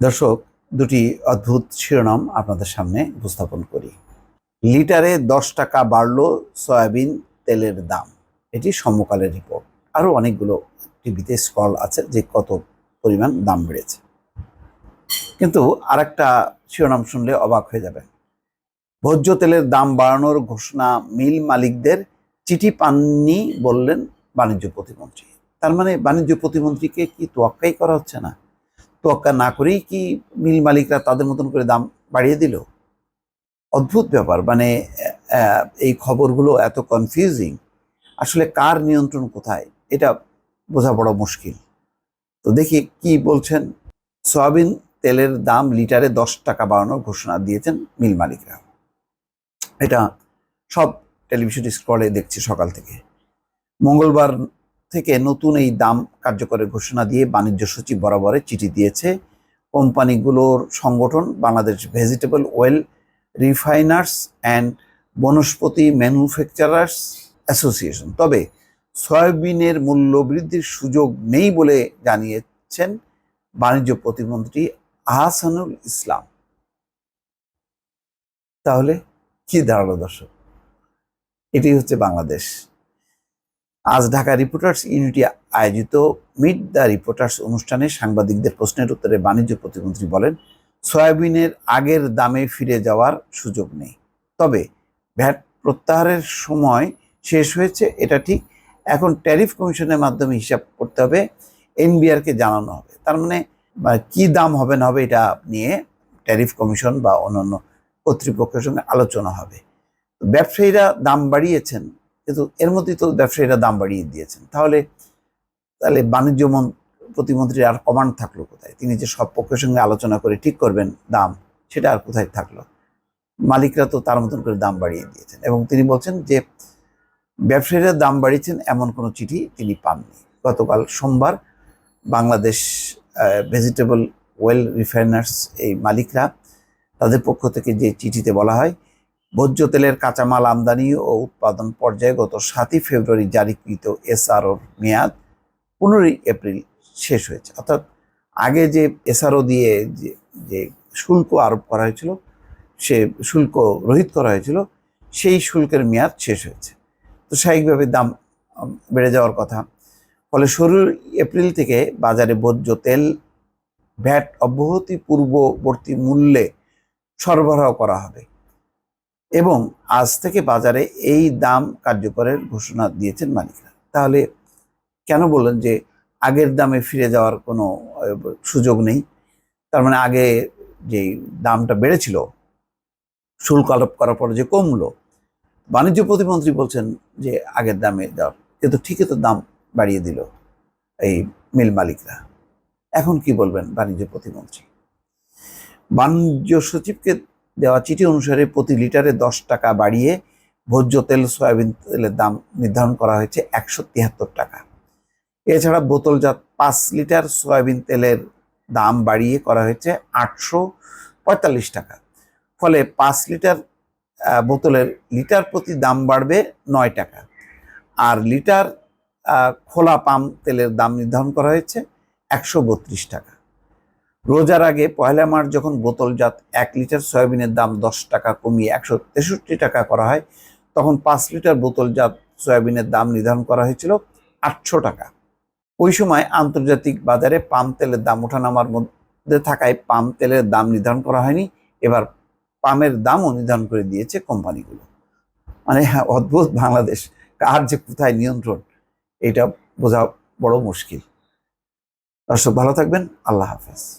দর্শক, দুটি অদ্ভুত শিরোনাম আপনাদের সামনে উপস্থাপন করি। লিটারে দশ টাকা বাড়লো সয়াবিন তেলের দাম। এটি সমকালের রিপোর্ট। আরও অনেকগুলো টিভিতে স্কল আছে যে কত পরিমাণ দাম বেড়েছে। কিন্তু আরেকটা শিরোনাম শুনলে অবাক হয়ে যাবেন। ভোজ্য তেলের দাম বাড়ানোর ঘোষণা মিল মালিকদের চিঠি পাননি বললেন বাণিজ্য প্রতিমন্ত্রী। তার মানে বাণিজ্য প্রতিমন্ত্রীকে কি তোয়াক্কাই করা হচ্ছে না? তোয়াক্কা না করেই কি মিল মালিকরা তাদের মতন করে দাম বাড়িয়ে দিল? অদ্ভুত ব্যাপার। মানে এই খবরগুলো এত কনফিউজিং আসলে কার নিয়ন্ত্রণ কোথায়? এটা বোঝা বড় মুশকিল। তো দেখি কি বলছেন। সয়াবিন তেলের দাম লিটারে দশ টাকা বাড়ানোর ঘোষণা দিয়েছেন মিল মালিকরা। এটা সব টেলিভিশন স্ক্রলে দেখছি সকাল থেকে। মঙ্গলবার থেকে নতুন এই দাম কার্যকরের ঘোষণা দিয়ে বাণিজ্য সচিব বরাবরে চিঠি দিয়েছে। কোম্পানিগুলোর সংগঠন Bangladesh vegetable oil refiners and vanaspati manufacturers association তবে সয়াবিনের মূল্য বৃদ্ধির সুযোগ নেই বলে জানিয়েছেন বাণিজ্য প্রতিমন্ত্রী আহসানুল ইসলাম। তাহলে কি দাঁড়াল দর্শক? এটি হচ্ছে বাংলাদেশ। আজ ঢাকা রিপোর্টার্স ইউনিটি আয়োজিত মিট দ্য রিপোর্টার্স অনুষ্ঠানে সাংবাদিকদের প্রশ্নের উত্তরে বাণিজ্য প্রতিমন্ত্রী বলেন, সয়াবিনের আগের দামে ফিরে যাওয়ার সুযোগ নেই। তবে ভ্যাট প্রত্যাহারের সময় শেষ হয়েছে, এটা ঠিক। এখন ট্যারিফ কমিশনের মাধ্যমে হিসাব করতে হবে এনবিআরকে জানানো হবে। তার মানে কি দাম হবে না হবে এটা নিয়ে ট্যারিফ কমিশন বা অন্যান্য কর্তৃপক্ষের সঙ্গে আলোচনা হবে। ব্যবসায়ীরা দাম বাড়িয়েছেন কিন্তু এর মধ্যেই তো ব্যবসায়ীরা দাম বাড়িয়ে দিয়েছেন। তাহলে তাহলে বাণিজ্য মন- প্রতিমন্ত্রীর আর কমান্ড থাকল কোথায়? তিনি যে সব পক্ষের সঙ্গে আলোচনা করে ঠিক করবেন দাম, সেটা আর কোথায় থাকল? মালিকরা তো তার মতন করে দাম বাড়িয়ে দিয়েছেন এবং তিনি বলছেন যে, ব্যবসায়ীরা দাম বাড়িয়েছেন এমন কোনো চিঠি তিনি পাননি। গতকাল সোমবার বাংলাদেশ ভেজিটেবল ওয়েল রিফাইনার্স এই মালিকরা তাদের পক্ষ থেকে যে চিঠিতে বলা হয় ভোজ্য তেলের কাঁচামাল আমদানি ও উৎপাদন পর্যায়ে গত সাতই ফেব্রুয়ারি জারিকৃত এসআরওর মেয়াদ পনেরোই এপ্রিল শেষ হয়েছে। অর্থাৎ আগে যে এসআরও দিয়ে যে যে শুল্ক আরোপ করা হয়েছিল, সে শুল্ক রহিত করা হয়েছিল, সেই শুল্কের মেয়াদ শেষ হয়েছে। তো স্বাভাবিকভাবে দাম বেড়ে যাওয়ার কথা। ফলে ষোলো এপ্রিল থেকে বাজারে ভোজ্য তেল, ভ্যাট অব্যাহতি পূর্ববর্তী মূল্যে সরবরাহ করা হবে। এবং আজ থেকে বাজারে এই দাম কার্যকরের ঘোষণা দিয়েছেন মালিকরা। তাহলে কেন বললেন যে আগের দামে ফিরে যাওয়ার কোনো সুযোগ নেই? তার মানে আগে যে দামটা বেড়েছিল, শুল্ক আরোপ করার পর যে কমলো, বাণিজ্য প্রতিমন্ত্রী বলছেন যে আগের দামে দেওয়ার, কিন্তু ঠিকই তো দাম বাড়িয়ে দিল এই মিল মালিকরা। এখন কি বলবেন বাণিজ্য প্রতিমন্ত্রী? বাণিজ্য সচিবকে দেওয়া চিঠি অনুসারে প্রতি লিটারে দশ টাকা বাড়িয়ে ভোজ্য তেল, সয়াবিন তেলের দাম নির্ধারণ করা হয়েছে একশো তিয়াত্তর টাকা। এছাড়া বোতলজাত পাঁচ লিটার সয়াবিন তেলের দাম বাড়িয়ে করা হয়েছে আটশো পঁয়তাল্লিশ টাকা। ফলে পাঁচ লিটার বোতলের লিটার প্রতি দাম বাড়বে নয় টাকা। আর লিটার খোলা পাম তেলের দাম নির্ধারণ করা হয়েছে একশো বত্রিশ টাকা। রোজার আগে পয়লা মার্চ যখন বোতলজাত এক লিটার সয়াবিনের দাম দশ টাকা কমিয়ে একশো তেষট্টি টাকা করা হয় তখন পাঁচ লিটার বোতলজাত সয়াবিনের দাম নির্ধারণ করা হয়েছিল আটশো টাকা। ওই সময় আন্তর্জাতিক বাজারে পাম তেলের দাম ওঠানামার মধ্যে থাকায় পাম তেলের দাম নির্ধারণ করা হয়নি এবার পামের দামও নির্ধারণ করে দিয়েছে কোম্পানিগুলো। মানে হ্যাঁ, অদ্ভুত বাংলাদেশ কার যে কোথায় নিয়ন্ত্রণ এটা বোঝা বড় মুশকিল। দর্শক ভালো থাকবেন আল্লাহ হাফেজ।